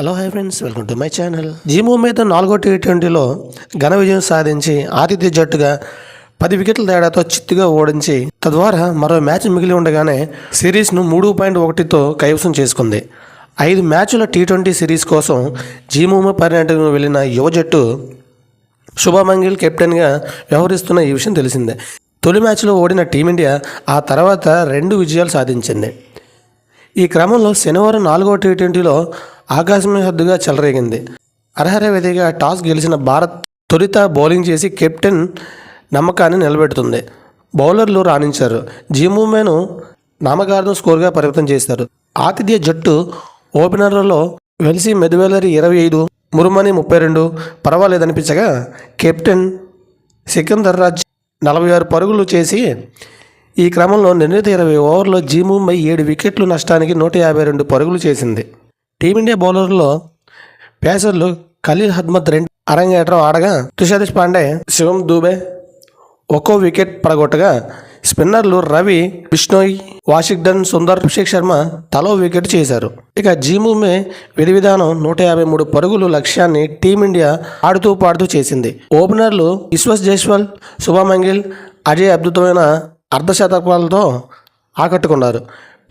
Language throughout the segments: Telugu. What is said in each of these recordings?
Hello hi friends welcome to my channel Zemo మీద నాలుగో టీ ట్వంటీలో ఘన విజయం సాధించి ఆతిథ్య జట్టుగా పది వికెట్ల తేడాతో చిత్తుగా ఓడించి తద్వారా మరో మ్యాచ్ మిగిలి ఉండగానే సిరీస్ను మూడు పాయింట్ ఒకటితో కైవసం చేసుకుంది. ఐదు మ్యాచ్ల టీ ట్వంటీ సిరీస్ కోసం జీమూమ పర్యటనకు వెళ్ళిన యువ జట్టు శుభమంగిల్ కెప్టెన్గా వ్యవహరిస్తున్న ఈ విషయం తెలిసిందే. తొలి మ్యాచ్లో ఓడిన టీమిండియా ఆ తర్వాత రెండు విజయాలు సాధించింది. ఈ క్రమంలో శనివారం నాలుగో టీ ట్వంటీలో ఆకాశమే హద్దుగా చెలరేగింది. అర్హర విధిగా టాస్ గెలిచిన భారత్ తొలిత బౌలింగ్ చేసి కెప్టెన్ నమ్మకాన్ని నిలబెడుతుంది. బౌలర్లు రాణించారు. జీమూమెను నామకార్థం స్కోర్గా పరిమితం చేశారు. ఆతిథ్య జట్టు ఓపెనర్లలో వెలిసి మెదువెలరి ఇరవై ఐదు మురుమని ముప్పై రెండు పర్వాలేదనిపించగా కెప్టెన్ సికందర్ రాజ్ నలభై ఆరు పరుగులు చేసి ఈ క్రమంలో నిర్ణీత ఇరవై ఓవర్లో జీ ముంబై ఏడు వికెట్లు నష్టానికి నూట యాభై రెండు పరుగులు చేసింది. టీమిండియా బౌలర్లో పేసర్లు ఖలీల్ హద్మత్ రెండు అరంగేట్రం ఆడగా తుషారిష్ పాండే శివం దూబే ఒక్కో వికెట్ పడగొట్టగా స్పిన్నర్లు రవి బిష్ణోయ్ వాషింగ్టన్ సుందర్ అభిషేక్ శర్మ తలో వికెట్ చేశారు. ఇక జీముమే విధి విధానం నూట యాభై మూడు పరుగులు లక్ష్యాన్ని టీమిండియా ఆడుతూ పాడుతూ చేసింది. ఓపెనర్లు విశ్వస్ జైస్వాల్ శుభమంగిల్ అజయ్ అద్భుతమైన అర్ధశతకాలతో ఆకట్టుకున్నారు.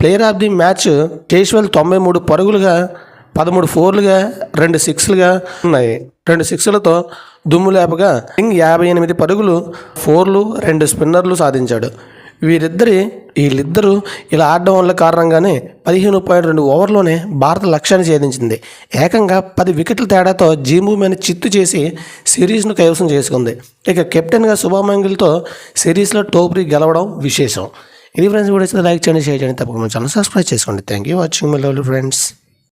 ప్లేయర్ ఆఫ్ ది మ్యాచ్ కేశ్వల్ తొంభై మూడు పరుగులుగా పదమూడు ఫోర్లుగా రెండు సిక్స్లుగా ఉన్నాయి. రెండు సిక్స్లతో దుమ్ము లేపగా సింగ్ యాభై ఎనిమిది పరుగులు ఫోర్లు రెండు స్పిన్నర్లు సాధించాడు. వీరిద్దరి వీళ్ళిద్దరూ ఇలా ఆడడం వల్ల కారణంగానే పదిహేను పాయింట్ రెండు ఓవర్లోనే భారత లక్ష్యాన్ని ఛేదించింది. ఏకంగా పది వికెట్ల తేడాతో జీమూమెని చిత్తు చేసి సిరీస్ను కైవసం చేసుకుంది. ఇక కెప్టెన్గా శుభమంగిల్తో సిరీస్లో టోప్రీ గెలవడం విశేషం. ఇది ఫ్రెండ్స్ వీడియో లైక్ చేయండి షేర్ చేయండి తప్పకుండా ఛానల్ సబ్స్క్రైబ్ చేసుకోండి. Thank you watching my lovely friends.